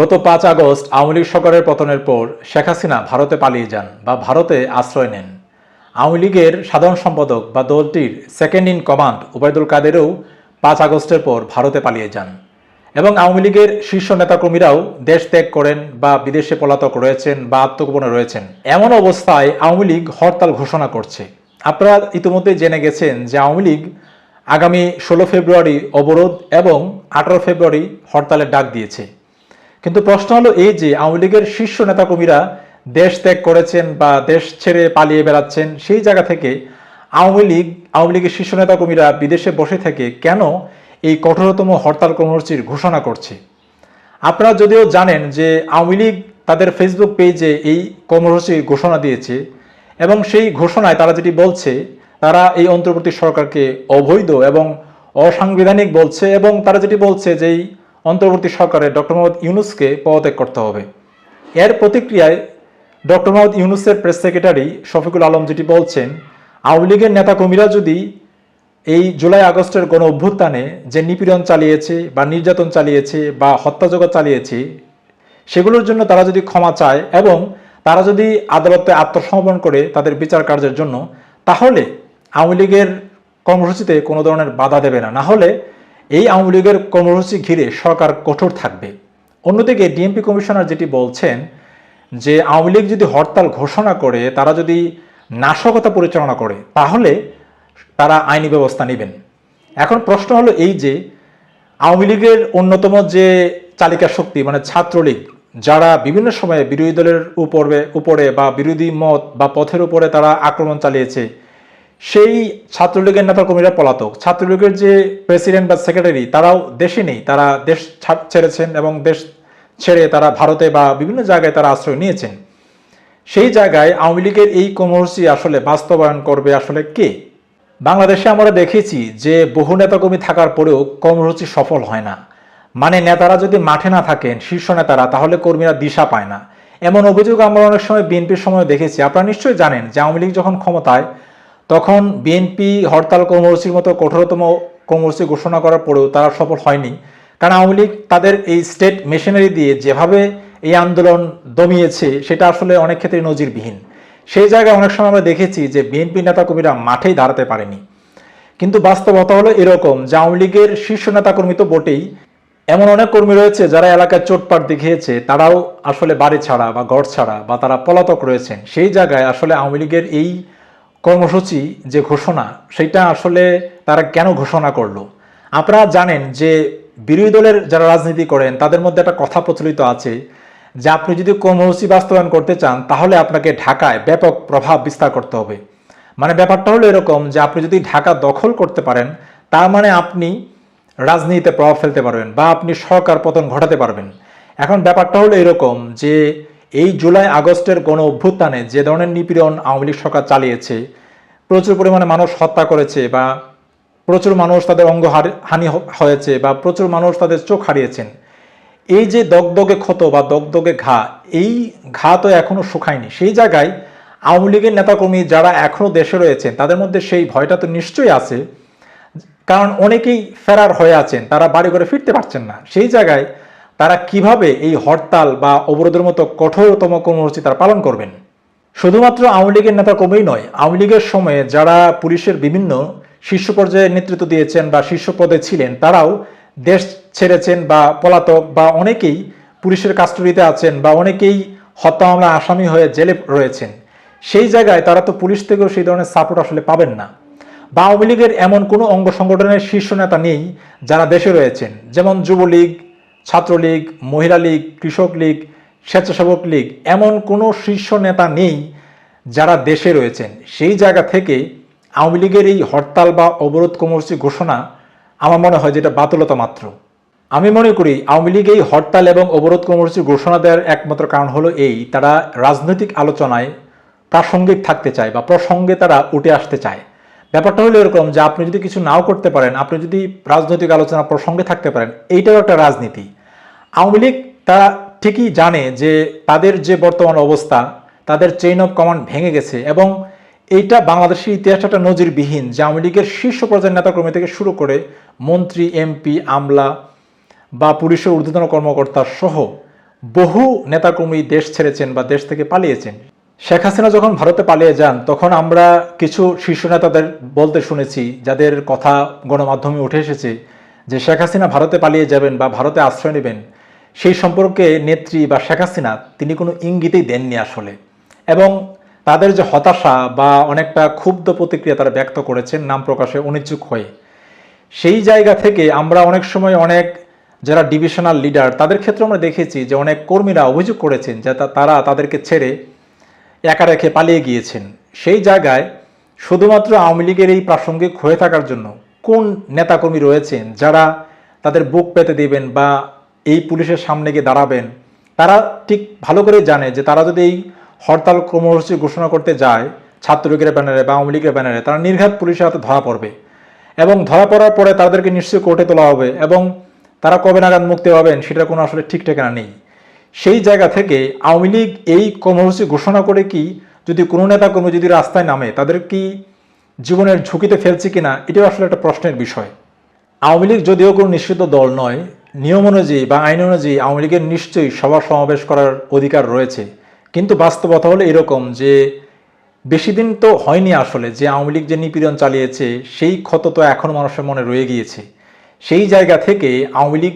গত পাঁচ আগস্ট আওয়ামী লীগ সরকারের পতনের পর শেখ হাসিনা ভারতে পালিয়ে যান বা ভারতে আশ্রয় নেন। আওয়ামী লীগের সাধারণ সম্পাদক বা দলটির সেকেন্ড ইন কমান্ড উবায়দুল কাদেরও পাঁচ আগস্টের পর ভারতে পালিয়ে যান এবং আওয়ামী লীগের শীর্ষ নেতাকর্মীরাও দেশ ত্যাগ করেন বা বিদেশে পলাতক রয়েছেন বা আত্মগোপনে রয়েছেন। এমন অবস্থায় আওয়ামী লীগ হরতাল ঘোষণা করছে। আপনারা ইতিমধ্যে জেনে গেছেন যে আওয়ামী লীগ আগামী ষোলো ফেব্রুয়ারি অবরোধ এবং আঠারো ফেব্রুয়ারি হরতালের ডাক দিয়েছে। কিন্তু প্রশ্ন হলো এই যে আওয়ামী লীগের শীর্ষ নেতাকর্মীরা দেশ ত্যাগ করেছেন বা দেশ ছেড়ে পালিয়ে বেড়াচ্ছেন, সেই জায়গা থেকে আওয়ামী লীগ, আওয়ামী লীগের শীর্ষ নেতাকর্মীরা বিদেশে বসে থেকে কেন এই কঠোরতম হরতাল কর্মসূচির ঘোষণা করছে? আপনারা যদিও জানেন যে আওয়ামী লীগ তাদের ফেসবুক পেজে এই কর্মসূচির ঘোষণা দিয়েছে এবং সেই ঘোষণায় তারা যেটি বলছে, তারা এই অন্তর্বর্তী সরকারকে অবৈধ এবং অসাংবিধানিক বলছে এবং তারা যেটি বলছে যে এই অন্তর্বর্তী সরকারে ডক্টর মোহাম্মদ ইউনুসকে পদত্যাগ করতে হবে। এর প্রতিক্রিয়ায় ডক্টর মোহাম্মদ ইউনুসের প্রেস সেক্রেটারি শফিকুল আলম যেটি বলছেন, আওয়ামী লীগের নেতাকর্মীরা যদি এই জুলাই আগস্টের গণ অভ্যুত্থানে যে নিপীড়ন চালিয়েছে বা নির্যাতন চালিয়েছে বা হত্যাযোগ্য চালিয়েছে, সেগুলোর জন্য তারা যদি ক্ষমা চায় এবং তারা যদি আদালতে আত্মসমর্পণ করে তাদের বিচার কার্যের জন্য, তাহলে আওয়ামী লীগের কর্মসূচিতে কোনো ধরনের বাধা দেবে না। না হলে এই আওয়ামী লীগের কর্মসূচি ঘিরে সরকার কঠোর থাকবে। অন্যদিকে ডিএমপি কমিশনার যেটি বলছেন যে আওয়ামী লীগ যদি হরতাল ঘোষণা করে, তারা যদি নাশকতা পরিচালনা করে, তাহলে তারা আইনি ব্যবস্থা নেবেন। এখন প্রশ্ন হলো এই যে আওয়ামী লীগের অন্যতম যে চালিকা শক্তি মানে ছাত্রলীগ, যারা বিভিন্ন সময়ে বিরোধী দলের উপরে উপরে বা বিরোধী মত বা পথের উপরে তারা আক্রমণ চালিয়েছে সেই ছাত্রলীগের নেতা কর্মীরা পলাতক। ছাত্রলীগের যে প্রেসিডেন্ট বা সেক্রেটারি, তারাও দেশে নেই। তারা দেশ ছাড়- ছেড়েছেন এবং দেশ ছেড়ে তারা ভারতে বা বিভিন্ন জায়গায় তারা আশ্রয় নিয়েছেন। সেই জায়গায় আওয়ামী লীগের এই কর্মসূচি আসলে বাস্তবায়ন করবে আসলে কে? বাংলাদেশে আমরা দেখেছি যে বহু নেতাকর্মী থাকার পরেও কর্মসূচি সফল হয় না। মানে নেতারা যদি মাঠে না থাকেন, শীর্ষ নেতারা, তাহলে কর্মীরা দিশা পায় না। এমন অভিযোগ আমরা অনেক সময় বিএনপির সময় দেখেছি। আপনারা নিশ্চয়ই জানেন যে আওয়ামী লীগ যখন ক্ষমতায় তখন বিএনপি হরতাল কর্মসূচির মতো কঠোরতম কর্মসূচি ঘোষণা করার পরেও তারা সফল হয়নি। কারণ আওয়ামী লীগ তাদের এই স্টেট মেশিনারি দিয়ে যেভাবে এই আন্দোলন দমিয়েছে, সেটা আসলে অনেক ক্ষেত্রে নজিরবিহীন। সেই জায়গায় অনেক সময় আমরা দেখেছি যে বিএনপি নেতাকর্মীরা মাঠেই দাঁড়াতে পারেনি। কিন্তু বাস্তবতা হলো এরকম যে আওয়ামী লীগের শীর্ষ নেতাকর্মী তো বটেই। এমন অনেক কর্মী রয়েছে যারা এলাকায় চোটপাট দেখিয়েছে, তারাও আসলে বাড়ি ছাড়া বা ঘর ছাড়া বা তারা পলাতক রয়েছেন। সেই জায়গায় আসলে আওয়ামী লীগের এই কর্মসূচি যে ঘোষণা সেটা আসলে তারা কেন ঘোষণা করল? আপনারা জানেন যে বিরোধী দলের যারা রাজনীতি করেন, তাদের মধ্যে একটা কথা প্রচলিত আছে যে আপনি যদি কর্মসূচি বাস্তবায়ন করতে চান, তাহলে আপনাকে ঢাকায় ব্যাপক প্রভাব বিস্তার করতে হবে। মানে ব্যাপারটা হলো এরকম যে আপনি যদি ঢাকা দখল করতে পারেন, তার মানে আপনি রাজনীতিতে প্রভাব ফেলতে পারবেন বা আপনি সরকার পতন ঘটাতে পারবেন। এখন ব্যাপারটা হলো এরকম যে এই জুলাই আগস্টের গণ অভ্যুত্থানে যে ধরনের নিপীড়ন আওয়ামী লীগ সরকার চালিয়েছে, প্রচুর পরিমাণে মানুষ হত্যা করেছে বা প্রচুর মানুষ তাদের অঙ্গ হানি হয়েছে বা প্রচুর মানুষ তাদের চোখ হারিয়েছেন, এই যে দগদগে ক্ষত বা দগদগে ঘা, এই ঘা তো এখনও শুকায়নি। সেই জায়গায় আওয়ামী লীগের নেতাকর্মী যারা এখনও দেশে রয়েছেন, তাদের মধ্যে সেই ভয়টা তো নিশ্চয়ই আছে, কারণ অনেকেই ফেরার হয়ে আছেন, তারা বাড়ি করে ফিরতে পারছেন না। সেই জায়গায় তারা কীভাবে এই হরতাল বা অবরোধের মতো কঠোরতম কর্মসূচি তারা পালন করবেন? শুধুমাত্র আওয়ামী লীগের নেতা কমেই নয়, আওয়ামী লীগের সময়ে যারা পুলিশের বিভিন্ন শীর্ষ পর্যায়ে নেতৃত্ব দিয়েছেন বা শীর্ষ পদে ছিলেন, তারাও দেশ ছেড়েছেন বা পলাতক বা অনেকেই পুলিশের কাস্টডিতে আছেন বা অনেকেই হত্যা মামলা আসামি হয়ে জেলে রয়েছেন। সেই জায়গায় তারা তো পুলিশ থেকেও সেই ধরনের সাপোর্ট আসলে পাবেন না। বা আওয়ামী লীগের এমন কোনো অঙ্গ সংগঠনের শীর্ষ নেতা নেই যারা দেশে রয়েছেন, যেমন যুবলীগ ছাত্রলীগ, মহিলা লীগ, কৃষক লীগ, স্বেচ্ছাসেবক লীগ এমন কোনো শীর্ষ নেতা নেই যারা দেশে রয়েছেন। সেই জায়গা থেকে আওয়ামী লীগের এই হরতাল বা অবরোধ কর্মসূচি ঘোষণা আমার মনে হয় যেটা বাতুলতা মাত্র। আমি মনে করি আওয়ামী লীগ এই হরতাল এবং অবরোধ কর্মসূচি ঘোষণা দেওয়ার একমাত্র কারণ হলো এই, তারা রাজনৈতিক আলোচনায় প্রাসঙ্গিক থাকতে চায় বা প্রসঙ্গে তারা উঠে আসতে চায়। ব্যাপারটা হলো এরকম যে আপনি যদি কিছু নাও করতে পারেন, আপনি যদি রাজনৈতিক আলোচনা প্রসঙ্গে থাকতে পারেন, এইটাও একটা রাজনীতি। আওয়ামী লীগ, তারা ঠিকই জানে যে তাদের যে বর্তমান অবস্থা, তাদের চেইন অফ কমান্ড ভেঙে গেছে এবং এইটা বাংলাদেশের ইতিহাসে একটা নজিরবিহীন যে আওয়ামী লীগের শীর্ষ পর্যায়ের নেতাকর্মী থেকে শুরু করে মন্ত্রী, এমপি, আমলা বা পুলিশের ঊর্ধ্বতন কর্মকর্তা সহ বহু নেতাকর্মী দেশ ছেড়েছেন বা দেশ থেকে পালিয়েছেন। শেখ হাসিনা যখন ভারতে পালিয়ে যান, তখন আমরা কিছু শীর্ষ নেতাদের বলতে শুনেছি, যাদের কথা গণমাধ্যমে উঠে এসেছে যে শেখ হাসিনা ভারতে পালিয়ে যাবেন বা ভারতে আশ্রয় নেবেন। সেই সম্পর্কে নেত্রী বা শেখ হাসিনা তিনি কোনো ইঙ্গিতেই দেননি আসলে। এবং তাদের যে হতাশা বা অনেকটা ক্ষুব্ধ প্রতিক্রিয়া তারা ব্যক্ত করেছেন নাম প্রকাশে অনিচ্ছুক হয়ে। সেই জায়গা থেকে আমরা অনেক সময় অনেক যারা ডিভিশনাল লিডার তাদের ক্ষেত্রে আমরা দেখেছি যে অনেক কর্মীরা অভিযোগ করেছেন যে তারা তাদেরকে ছেড়ে একা রেখে পালিয়ে গিয়েছেন। সেই জায়গায় শুধুমাত্র আওয়ামী লীগের এই প্রাসঙ্গিক হয়ে থাকার জন্য কোন নেতাকর্মী রয়েছেন যারা তাদের বুক পেতে দিবেন বা এই পুলিশের সামনে গিয়ে দাঁড়াবেন, তারা ঠিক ভালো করে জানে যে তারা যদি এই হরতাল কর্মসূচি ঘোষণা করতে যায়, ছাত্রলীগের ব্যানারে বা আওয়ামী লীগের ব্যানারে, তারা নির্ঘাত পুলিশের হাতে ধরা পড়বে। এবং ধরা পড়ার পরে তাদেরকে নিশ্চয়ই কোর্টে তোলা হবে এবং তারা কবে নাগাদ মুক্তি পাবেন সেটা কোনো আসলে ঠিক ঠিকানা নেই। সেই জায়গা থেকে আওয়ামী লীগ এই কর্মসূচি ঘোষণা করে কি যদি কোনো নেতা কর্মী যদি রাস্তায় নামে, তাদের কি জীবনের ঝুঁকিতে ফেলছে কিনা, এটাও আসলে একটা প্রশ্নের বিষয়। আওয়ামী লীগ যদিও কোনো নিশ্চিত দল নয় নিয়ম অনুযায়ী বা আইন অনুযায়ী আওয়ামী লীগের নিশ্চয়ই সভা সমাবেশ করার অধিকার রয়েছে। কিন্তু বাস্তবতা হলো এরকম যে বেশি দিন তো হয়নি আসলে যে আওয়ামী লীগ যে নিপীড়ন চালিয়েছে, সেই ক্ষত তো এখন মানুষের মনে রয়ে গিয়েছে। সেই জায়গা থেকে আওয়ামী লীগ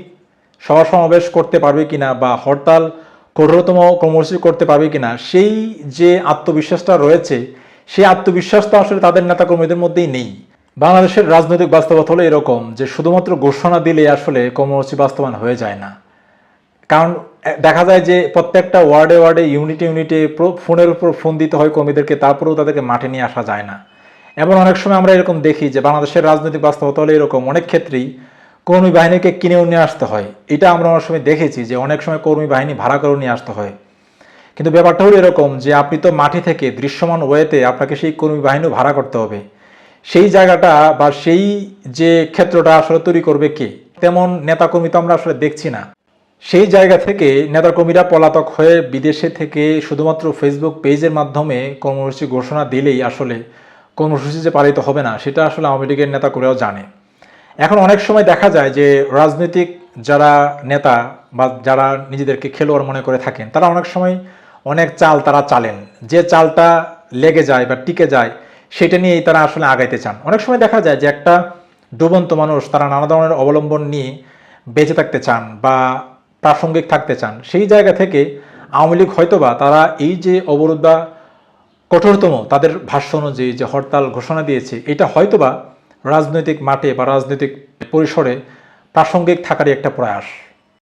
সভা সমাবেশ করতে পারবে কিনা বা হরতাল কঠোরতম কর্মসূচি করতে পারবে কিনা, সেই যে আত্মবিশ্বাসটা রয়েছে, সেই আত্মবিশ্বাস তো আসলে তাদের নেতাকর্মীদের মধ্যেই নেই। বাংলাদেশের রাজনৈতিক বাস্তবতা হলো এরকম যে শুধুমাত্র ঘোষণা দিলে আসলে কর্মসূচি বাস্তবায়ন হয়ে যায় না। কারণ দেখা যায় যে প্রত্যেকটা ওয়ার্ডে ওয়ার্ডে ইউনিটে ইউনিটে ফোনের উপর ফোন দিতে হয় কর্মীদেরকে, তারপরেও তাদেরকে মাঠে নিয়ে আসা যায় না। এমন অনেক সময় আমরা এরকম দেখি যে বাংলাদেশের রাজনৈতিক বাস্তবতা হলো এরকম, অনেক ক্ষেত্রেই কর্মী বাহিনীকে কিনেও নিয়ে আসতে হয়। এটা আমরা অনেক সময় দেখেছি যে অনেক সময় কর্মী বাহিনী ভাড়া করে নিয়ে আসতে হয়। কিন্তু ব্যাপারটা হলো এরকম যে আপনি তো মাটি থেকে দৃশ্যমান ওয়েতে আপনাকে সেই কর্মী বাহিনীও ভাড়া করতে হবে। সেই জায়গাটা বা সেই যে ক্ষেত্রটা আসলে তৈরি করবে কে? তেমন নেতাকর্মী তো আমরা আসলে দেখছি না। সেই জায়গা থেকে নেতাকর্মীরা পলাতক হয়ে বিদেশে থেকে শুধুমাত্র ফেসবুক পেজের মাধ্যমে কর্মসূচি ঘোষণা দিলেই আসলে কর্মসূচি যে পালিত হবে না, সেটা আসলে আওয়ামী লীগের নেতাকর্মীরাও জানে। এখন অনেক সময় দেখা যায় যে রাজনৈতিক যারা নেতা বা যারা নিজেদেরকে খেলোয়াড় মনে করে থাকেন, তারা অনেক সময় অনেক চাল তারা চালেন। যে চালটা লেগে যায় বা টিকে যায় সেটা নিয়েই তারা আসলে আগাইতে চান। অনেক সময় দেখা যায় যে একটা ডুবন্ত মানুষ তারা নানা ধরনের অবলম্বন নিয়ে বেঁচে থাকতে চান বা প্রাসঙ্গিক থাকতে চান। সেই জায়গা থেকে আওয়ামী লীগ হয়তোবা তারা এই যে অবরোধ বা কঠোরতম তাদের ভাষ্য অনুযায়ী যে হরতাল ঘোষণা দিয়েছে, এটা হয়তোবা রাজনৈতিক মাঠে বা রাজনৈতিক পরিসরে প্রাসঙ্গিক থাকারই একটা প্রয়াস।